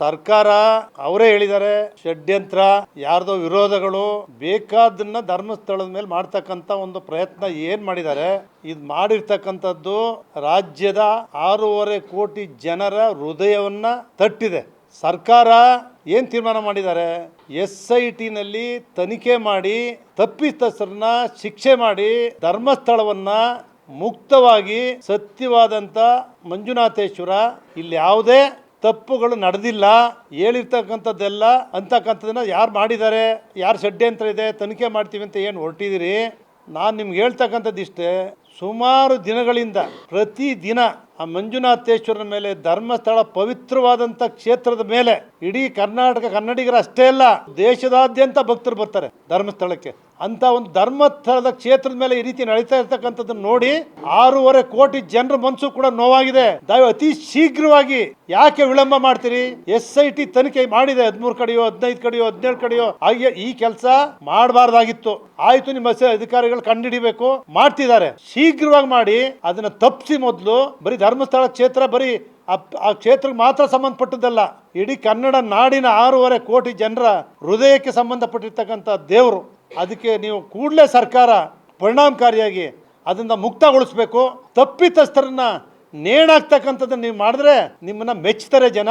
ಸರ್ಕಾರ ಅವರೇ ಹೇಳಿದ್ದಾರೆ, ಷಡ್ಯಂತ್ರ, ಯಾರ್ದೋ ವಿರೋಧಗಳು ಬೇಕಾದನ್ನ ಧರ್ಮಸ್ಥಳದ ಮೇಲೆ ಮಾಡ್ತಕ್ಕಂಥ ಒಂದು ಪ್ರಯತ್ನ ಏನ್ ಮಾಡಿದ್ದಾರೆ, ಇದು ಮಾಡಿರ್ತಕ್ಕಂಥದ್ದು ರಾಜ್ಯದ ಆರೂವರೆ ಕೋಟಿ ಜನರ ಹೃದಯವನ್ನ ತಟ್ಟಿದೆ. ಸರ್ಕಾರ ಏನು ತೀರ್ಮಾನ ಮಾಡಿದ್ದಾರೆ ಎಸ್ ಐ ಟಿನಲ್ಲಿ ತನಿಖೆ ಮಾಡಿ ತಪ್ಪಿತಸ್ಥರನ್ನ ಶಿಕ್ಷೆ ಮಾಡಿ ಧರ್ಮಸ್ಥಳವನ್ನ ಮುಕ್ತವಾಗಿ ಸತ್ಯವಾದಂಥ ಮಂಜುನಾಥೇಶ್ವರ ಇಲ್ಲಿ ಯಾವುದೇ ತಪ್ಪುಗಳು ನಡೆದಿಲ್ಲ, ಹೇಳಿರ್ತಕ್ಕಂಥದ್ದೆಲ್ಲ, ಅಂತಕ್ಕಂಥದ್ದನ್ನ ಯಾರು ಮಾಡಿದ್ದಾರೆ, ಯಾರು ಷಡ್ಯಂತ್ರ ಇದೆ, ತನಿಖೆ ಮಾಡ್ತೀವಿ ಅಂತ ಏನು ಹೊರಟಿದ್ದೀರಿ? ನಾನು ನಿಮ್ಗೆ ಹೇಳ್ತಕ್ಕಂಥದ್ದು ಇಷ್ಟೇ ಸುಮಾರು ದಿನಗಳಿಂದ ಪ್ರತಿದಿನ ಆ ಮಂಜುನಾಥೇಶ್ವರನ ಮೇಲೆ ಧರ್ಮಸ್ಥಳ ಪವಿತ್ರವಾದಂಥ ಕ್ಷೇತ್ರದ ಮೇಲೆ ಇಡೀ ಕರ್ನಾಟಕ ಕನ್ನಡಿಗರ ಅಷ್ಟೇ ಅಲ್ಲ, ದೇಶದಾದ್ಯಂತ ಭಕ್ತರು ಬರ್ತಾರೆ ಧರ್ಮಸ್ಥಳಕ್ಕೆ. ಅಂತ ಒಂದು ಧರ್ಮಸ್ಥಳದ ಕ್ಷೇತ್ರದ ಮೇಲೆ ಈ ರೀತಿ ನಡೀತಾ ಇರ್ತಕ್ಕಂಥದ್ದು ನೋಡಿ ಆರೂವರೆ ಕೋಟಿ ಜನರ ಮನಸ್ಸು ಕೂಡ ನೋವಾಗಿದೆ. ದಯವು ಅತಿ ಶೀಘ್ರವಾಗಿ ಯಾಕೆ ವಿಳಂಬ ಮಾಡ್ತೀರಿ? ಎಸ್ ಐ ಟಿ ತನಿಖೆ ಮಾಡಿದೆ, ಹದಿಮೂರು ಕಡೆಯೋ, ಹದಿನೈದು ಕಡೆಯೋ, ಹದಿನೇಳು ಕಡೆಯೋ, ಹಾಗೆ ಈ ಕೆಲಸ ಮಾಡಬಾರ್ದಾಗಿತ್ತು. ಆಯ್ತು, ನಿಮ್ಮ ಅಧಿಕಾರಿಗಳು ಕಂಡುಹಿಡಿಬೇಕು, ಮಾಡ್ತಿದ್ದಾರೆ. ಶೀಘ್ರವಾಗಿ ಮಾಡಿ ಅದನ್ನ ತಪ್ಪಿಸಿ ಮೊದಲು, ಬರೀ ಧರ್ಮಸ್ಥಳ ಕ್ಷೇತ್ರ, ಬರೀ ಆ- ಕ್ಷೇತ್ರಕ್ಕೆ ಮಾತ್ರ ಸಂಬಂಧಪಟ್ಟದ್ದಲ್ಲ. ಇಡೀ ಕನ್ನಡ ನಾಡಿನ ಆರೂವರೆ ಕೋಟಿ ಜನರ ಹೃದಯಕ್ಕೆ ಸಂಬಂಧಪಟ್ಟಿರ್ತಕ್ಕಂಥ ದೇವರು. ಅದಕ್ಕೆ ನೀವು ಕೂಡಲೇ ಸರ್ಕಾರ ಪರಿಣಾಮಕಾರಿಯಾಗಿ ಅದನ್ನ ಮುಕ್ತಗೊಳಿಸ್ಬೇಕು. ತಪ್ಪಿತಸ್ಥರನ್ನ ನೇಣಾಕ್ತಕ್ಕಂಥದ್ದನ್ನ ನೀವು ಮಾಡಿದ್ರೆ ನಿಮ್ಮನ್ನ ಮೆಚ್ಚುತ್ತಾರೆ ಜನ.